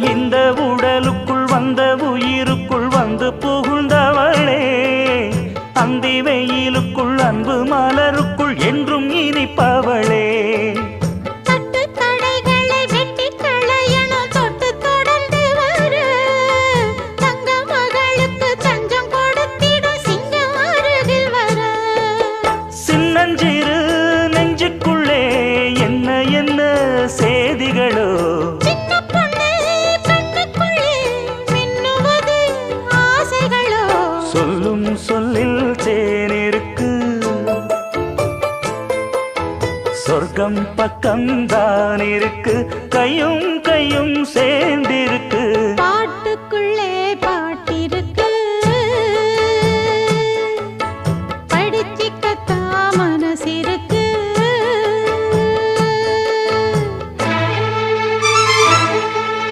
இந்த உடலுக்குள் வந்த உயிருக்குள் வந்து புகுந்தவளே. அந்தி வெயிலுக்குள் அன்பு மலருக்குள் என்றும் இனிப்பவளே. சின்னஞ்சிறு நெஞ்சுக்குள்ளே என்ன என்ன செய்திகளோ சொல்லில் தேனிருக்கு சொர்க்கம் பக்கம்தான் இருக்கு. கையும் கையும் சே